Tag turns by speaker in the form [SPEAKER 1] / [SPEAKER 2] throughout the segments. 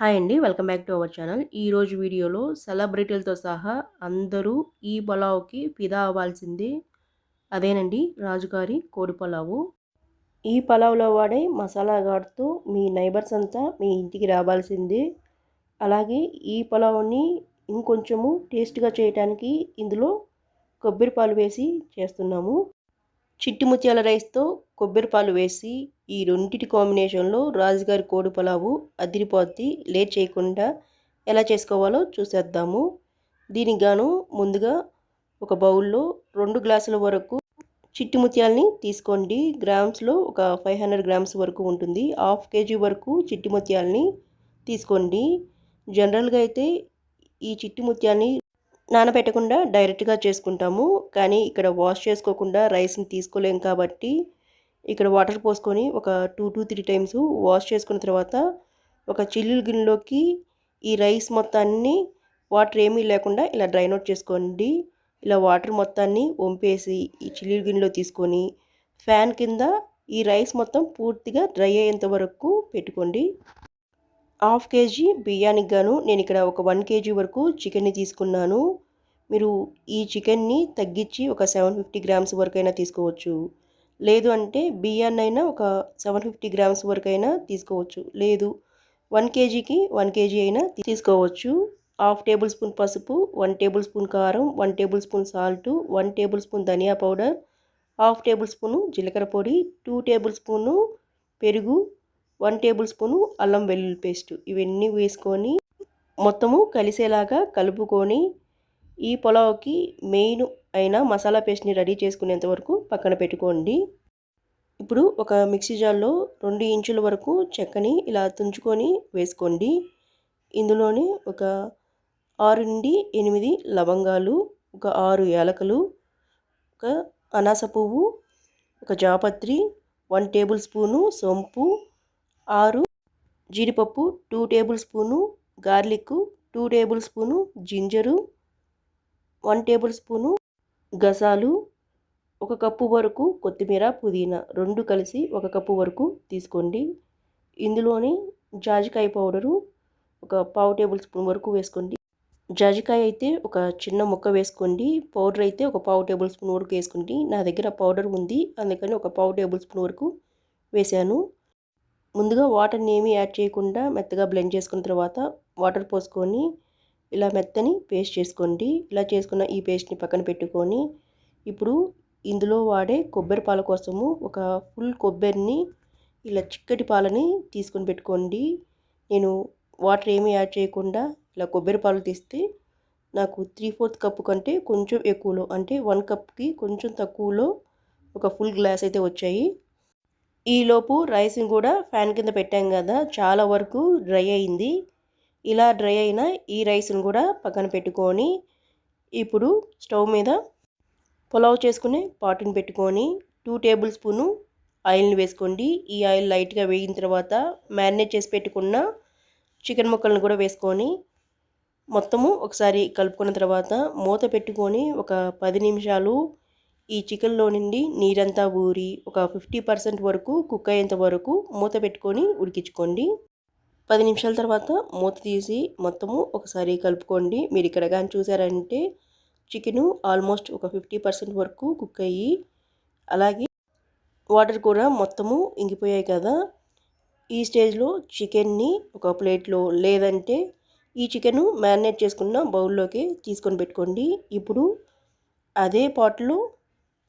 [SPEAKER 1] Hi అండి. Welcome back to our channel. ఈరోజు వీడియోలో సెలబ్రిటీలతో సహా అందరూ ఈ పలావ్కి ఫిదా అవ్వాల్సింది అదేనండి రాజుగారి కోడి పలావు. ఈ పలావ్లో వాడే మసాలా ఘాటుతో మీ నైబర్స్ అంతా మీ ఇంటికి రావాల్సిందే. అలాగే ఈ పలావ్ని ఇంకొంచెము టేస్ట్గా చేయడానికి ఇందులో కొబ్బరి పాలు వేసి చేస్తున్నాము. చిట్టి ముత్యాల రైస్తో కొబ్బరి పాలు వేసి ఈ రెండింటి కాంబినేషన్లో రాజుగారి కోడి పలావు అదిరిపోద్ది లేట్ చేయకుండా ఎలా చేసుకోవాలో చూసేద్దాము. దీనికి గాను ముందుగా ఒక బౌల్లో రెండు గ్లాసుల వరకు చిట్టి ముత్యాలని తీసుకోండి. గ్రామ్స్లో ఒక ఫైవ్ హండ్రెడ్ గ్రామ్స్ వరకు ఉంటుంది. హాఫ్ కేజీ వరకు చిట్టి ముత్యాలని తీసుకోండి. జనరల్గా అయితే ఈ చిట్టి ముత్యాన్ని నానబెట్టకుండా డైరెక్ట్గా చేసుకుంటాము. కానీ ఇక్కడ వాష్ చేసుకోకుండా రైస్ని తీసుకోలేం కాబట్టి ఇక్కడ వాటర్ పోసుకొని ఒక two two three times wash చేసుకున్న తర్వాత ఒక చిల్లుల గిన్నెలోకి ఈ రైస్ మొత్తాన్ని వాటర్ ఏమీ లేకుండా ఇలా డ్రైన్ అవుట్ చేసుకోండి. ఇలా వాటర్ మొత్తాన్ని వంపేసి ఈ చిల్లుల గిన్నెలో తీసుకొని ఫ్యాన్ కింద ఈ రైస్ మొత్తం పూర్తిగా డ్రై అయ్యేంత వరకు పెట్టుకోండి. హాఫ్ కేజీ బియ్యానికి గాను. నేను ఇక్కడ ఒక వన్ కేజీ వరకు చికెన్ని తీసుకున్నాను. మీరు ఈ చికెన్ని తగ్గించి ఒక సెవెన్ ఫిఫ్టీ గ్రామ్స్ వరకైనా తీసుకోవచ్చు. లేదు అంటే బియ్యాన్నైనా ఒక సెవెన్ ఫిఫ్టీ గ్రామ్స్ వరకైనా తీసుకోవచ్చు. లేదు వన్ కేజీకి వన్ కేజీ అయినా తీసుకోవచ్చు. హాఫ్ టేబుల్ స్పూన్ పసుపు వన్ టేబుల్ స్పూన్ కారం one table spoon salt one table spoon ధనియా పౌడర్ హాఫ్ టేబుల్ స్పూను జీలకర్ర పొడి టూ టేబుల్ స్పూను పెరుగు వన్ టేబుల్ స్పూను అల్లం వెల్లుల్లి పేస్ట్ ఇవన్నీ వేసుకొని మొత్తము కలిసేలాగా కలుపుకొని ఈ పులావ్కి మెయిన్ అయిన మసాలా పేస్ట్ని రెడీ చేసుకునేంత వరకు పక్కన పెట్టుకోండి. ఇప్పుడు ఒక మిక్సీ జార్లో రెండు ఇంచుల వరకు చెక్కని ఇలా తుంచుకొని వేసుకోండి. ఇందులోనే ఒక ఆరు నుండి ఎనిమిది లవంగాలు ఒక ఆరు ఏలకలు ఒక అనాస పువ్వు ఒక జాపత్రి వన్ టేబుల్ స్పూను సోంపు ఆరు జీడిపప్పు two table spoon garlic two table spoon ginger one table spoon గసాలు ఒక కప్పు వరకు కొత్తిమీర పుదీనా రెండు కలిసి ఒక కప్పు వరకు తీసుకోండి. ఇందులోనే జాజికాయ పౌడరు ఒక పావు టేబుల్ స్పూన్ వరకు వేసుకోండి. జాజికాయ అయితే ఒక చిన్న ముక్క వేసుకోండి. పౌడర్ అయితే ఒక పావు టేబుల్ స్పూన్ వరకు వేసుకోండి. నా దగ్గర పౌడర్ ఉంది. అందుకని ఒక పావు టేబుల్ స్పూన్ వరకు వేసాను ముందుగా వాటర్ని ఏమీ యాడ్ చేయకుండా మెత్తగా బ్లెండ్ చేసుకున్న తర్వాత వాటర్ పోసుకొని ఇలా మెత్తని పేస్ట్ చేసుకోండి. ఇలా చేసుకున్న ఈ పేస్ట్ని పక్కన పెట్టుకొని ఇప్పుడు ఇందులో వాడే కొబ్బరి పాల కోసము ఒక ఫుల్ కొబ్బరిని ఇలా చిక్కటి పాలని తీసుకొని పెట్టుకోండి. నేను వాటర్ ఏమీ యాడ్ చేయకుండా ఇలా కొబ్బరి పాలు తీస్తే నాకు త్రీ ఫోర్త్ కప్పు కంటే కొంచెం ఎక్కువలో అంటే వన్ కప్కి కొంచెం తక్కువలో ఒక ఫుల్ గ్లాస్ అయితే వచ్చాయి. ఈలోపు రైస్ని కూడా ఫ్యాన్ కింద పెట్టాం కదా చాలా వరకు డ్రై అయింది. ఇలా డ్రై అయిన ఈ రైస్ని కూడా పక్కన పెట్టుకొని ఇప్పుడు స్టవ్ మీద పులావ్ చేసుకునే పాటుని పెట్టుకొని టూ టేబుల్ స్పూను ఆయిల్ని వేసుకోండి. ఈ ఆయిల్ లైట్గా వేగిన తర్వాత మ్యారినేట్ చేసి పెట్టుకున్న చికెన్ ముక్కలను కూడా వేసుకొని మొత్తము ఒకసారి కలుపుకున్న తర్వాత మూత పెట్టుకొని ఒక పది నిమిషాలు ఈ చికెన్లో నుండి నీరంతా ఊరి ఒక ఫిఫ్టీ పర్సెంట్ వరకు కుక్ అయ్యేంత వరకు మూత పెట్టుకొని ఉడికించుకోండి. పది నిమిషాల తర్వాత మూత తీసి మొత్తము ఒకసారి కలుపుకోండి. మీరు ఇక్కడ కానీ చూసారంటే చికెను ఆల్మోస్ట్ ఒక ఫిఫ్టీ పర్సెంట్ వరకు కుక్ అయ్యి అలాగే వాటర్ కూడా మొత్తము ఇంగిపోయాయి కదా. ఈ స్టేజ్లో చికెన్ని ఒక ప్లేట్లో లేదంటే ఈ చికెను మ్యారినేట్ చేసుకున్న బౌల్లోకి తీసుకొని పెట్టుకోండి. ఇప్పుడు అదే పాట్లో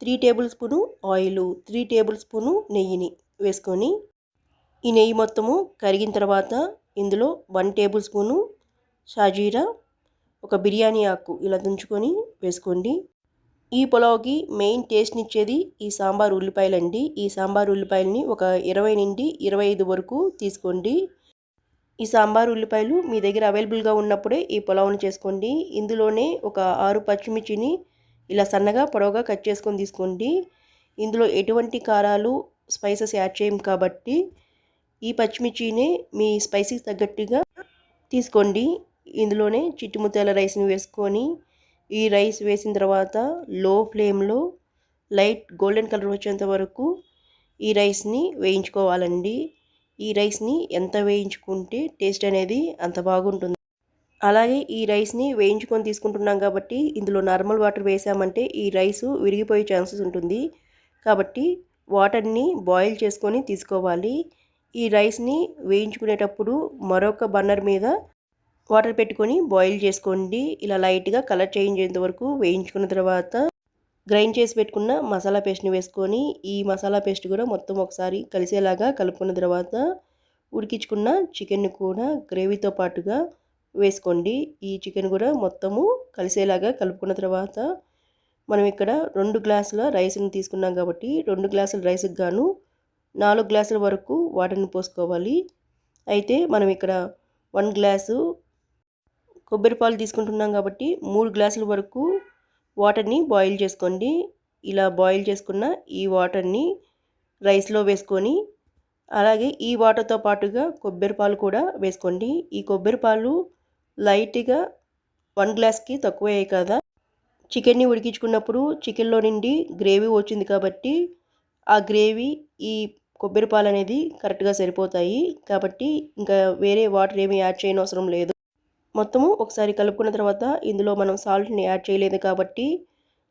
[SPEAKER 1] three table spoon oil three table spoon నెయ్యిని వేసుకొని ఈ నెయ్యి మొత్తము కరిగిన తర్వాత ఇందులో వన్ టేబుల్ స్పూను షాజీరా ఒక బిర్యానీ ఆకు ఇలా తుంచుకొని వేసుకోండి. ఈ పులావ్కి మెయిన్ టేస్ట్ని ఇచ్చేది ఈ సాంబార్ ఉల్లిపాయలు అండి ఈ సాంబార్ ఉల్లిపాయలని ఒక ఇరవై నుండి ఇరవై ఐదు వరకు తీసుకోండి. ఈ సాంబార్ ఉల్లిపాయలు మీ దగ్గర అవైలబుల్గా ఉన్నప్పుడే ఈ పులావ్ని చేసుకోండి. ఇందులోనే ఒక ఆరు పచ్చిమిర్చిని ఇలా సన్నగా పొడవుగా కట్ చేసుకొని తీసుకోండి. ఇందులో ఎటువంటి కారాలు స్పైసెస్ యాడ్ చేయం కాబట్టి ఈ పచ్చిమిర్చిని మీ స్పైసీకి తగ్గట్టుగా తీసుకోండి. ఇందులోనే చిట్టుముత్యాల రైస్ని వేసుకొని ఈ రైస్ వేసిన తర్వాత లో ఫ్లేమ్లో లైట్ గోల్డెన్ కలర్ వచ్చేంత వరకు ఈ రైస్ని వేయించుకోవాలండి. ఈ రైస్ని ఎంత వేయించుకుంటే టేస్ట్ అనేది అంత బాగుంటుంది. అలాగే ఈ రైస్ని వేయించుకొని తీసుకుంటున్నాం కాబట్టి ఇందులో నార్మల్ వాటర్ వేసామంటే ఈ రైస్ విరిగిపోయే ఛాన్సెస్ ఉంటుంది. కాబట్టి వాటర్ని బాయిల్ చేసుకొని తీసుకోవాలి. ఈ రైస్ని వేయించుకునేటప్పుడు మరొక బర్నర్ మీద వాటర్ పెట్టుకొని బాయిల్ చేసుకోండి. ఇలా లైట్గా కలర్ చేంజ్ అయ్యేంత వరకు వేయించుకున్న తర్వాత గ్రైండ్ చేసి పెట్టుకున్న మసాలా పేస్ట్ని వేసుకొని ఈ మసాలా పేస్ట్ కూడా మొత్తం ఒకసారి కలిసేలాగా కలుపుకున్న తర్వాత ఉడికించుకున్న చికెన్ కూడా గ్రేవీతో పాటుగా వేసుకోండి. ఈ చికెన్ కూడా మొత్తము కలిసేలాగా కలుపుకున్న తర్వాత మనం ఇక్కడ రెండు గ్లాసుల రైస్ని తీసుకున్నాం కాబట్టి రెండు గ్లాసుల రైస్కి గాను నాలుగు గ్లాసుల వరకు వాటర్ని పోసుకోవాలి. అయితే మనం ఇక్కడ వన్ గ్లాసు కొబ్బరి పాలు తీసుకుంటున్నాం కాబట్టి మూడు గ్లాసుల వరకు వాటర్ని బాయిల్ చేసుకోండి. ఇలా బాయిల్ చేసుకున్న ఈ వాటర్ని రైస్లో వేసుకొని అలాగే ఈ వాటర్తో పాటుగా కొబ్బరి పాలు కూడా వేసుకోండి. ఈ కొబ్బరి పాలు లైట్గా వన్ గ్లాస్కి తక్కువయ్యాయి కదా. చికెన్ని ఉడికించుకున్నప్పుడు చికెన్లో నుండి గ్రేవీ వచ్చింది కాబట్టి ఆ గ్రేవీ ఈ కొబ్బరి పాలు అనేది కరెక్ట్గా సరిపోతాయి. కాబట్టి ఇంకా వేరే వాటర్ ఏమీ యాడ్ చేయని అవసరం లేదు. మొత్తము ఒకసారి కలుపుకున్న తర్వాత ఇందులో మనం సాల్ట్ని యాడ్ చేయలేదు కాబట్టి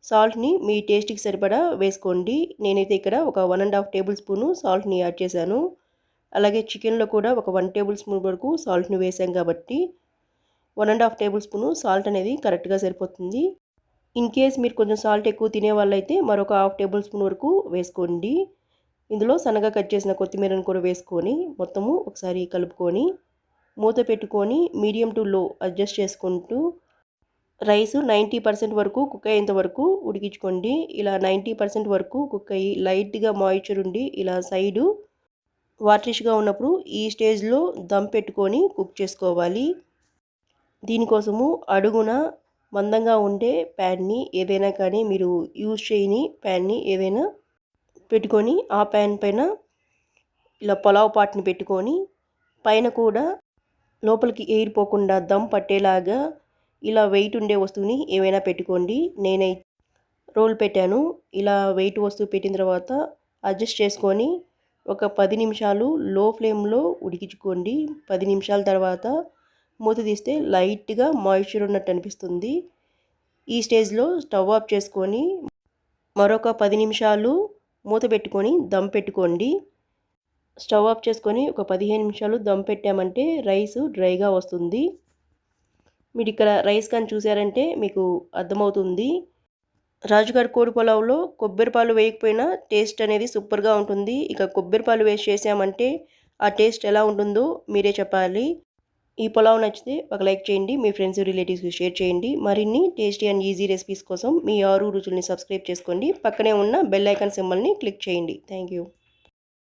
[SPEAKER 1] సాల్ట్ని మీ టేస్ట్కి సరిపడా వేసుకోండి. నేనైతే ఇక్కడ ఒక one and half table spoon సాల్ట్ని యాడ్ చేశాను. అలాగే చికెన్లో కూడా ఒక వన్ టేబుల్ స్పూన్ వరకు సాల్ట్ని వేసాం కాబట్టి one and half table spoon salt అనేది కరెక్ట్గా సరిపోతుంది. ఇన్ కేస్ మీరు కొంచెం సాల్ట్ ఎక్కువ తినే వాళ్ళైతే మరొక హాఫ్ టేబుల్ స్పూన్ వరకు వేసుకోండి. ఇందులో సన్నగా కట్ చేసిన కొత్తిమీరను కూడా వేసుకొని మొత్తము ఒకసారి కలుపుకొని మూత పెట్టుకొని మీడియం టు లో అడ్జస్ట్ చేసుకుంటూ రైస్ నైంటీ పర్సెంట్ వరకు కుక్ అయ్యేంత వరకు ఉడికించుకోండి. ఇలా నైంటీ పర్సెంట్ వరకు కుక్ అయ్యి లైట్గా మాయిశ్చర్ ఉండి ఇలా సైడు వాటరిష్గా ఉన్నప్పుడు ఈ స్టేజ్లో దమ్ పెట్టుకొని కుక్ చేసుకోవాలి. దీనికోసము అడుగున మందంగా ఉండే ప్యాన్ని ఏదైనా కానీ మీరు యూజ్ చేయని ప్యాన్ని ఏదైనా పెట్టుకొని ఆ ప్యాన్ పైన ఇలా పొలావ్ పాట్ని పెట్టుకొని పైన కూడా లోపలికి ఎయిర్ పోకుండా దమ్ పట్టేలాగా ఇలా వెయిట్ ఉండే వస్తువుని ఏమైనా పెట్టుకోండి. నేనై రోల్ పెట్టాను. ఇలా వెయిట్ వస్తువు పెట్టిన తర్వాత అడ్జస్ట్ చేసుకొని ఒక పది నిమిషాలు లో ఫ్లేమ్లో ఉడికించుకోండి. పది నిమిషాల తర్వాత మూత తీస్తే లైట్గా మాయిశ్చర్ ఉన్నట్టు అనిపిస్తుంది. ఈ స్టేజ్లో స్టవ్ ఆఫ్ చేసుకొని మరొక పది నిమిషాలు మూత పెట్టుకొని దమ్ పెట్టుకోండి. స్టవ్ ఆఫ్ చేసుకొని ఒక పదిహేను నిమిషాలు దమ్ పెట్టామంటే రైస్ డ్రైగా వస్తుంది. మీరు ఇక్కడ రైస్ కానీ చూసారంటే మీకు అర్థమవుతుంది. రాజుగారి కోడి పొలావులో కొబ్బరి పాలు వేయకపోయినా టేస్ట్ అనేది సూపర్గా ఉంటుంది. ఇక కొబ్బరి పాలు వేసి చేసామంటే ఆ టేస్ట్ ఎలా ఉంటుందో మీరే చెప్పాలి. ఈ పులావ్ నచ్చితే ఒక లైక్ చేయండి మీ ఫ్రెండ్స్ రిలేటివ్స్కి షేర్ చేయండి. మరిన్ని టేస్టీ అండ్ ఈజీ రెసిపీస్ కోసం మీ ఆరు రుచుల్ని సబ్స్క్రైబ్ చేసుకోండి. పక్కనే ఉన్న బెల్ ఐకాన్ సింబల్ని క్లిక్ చేయండి. Thank you.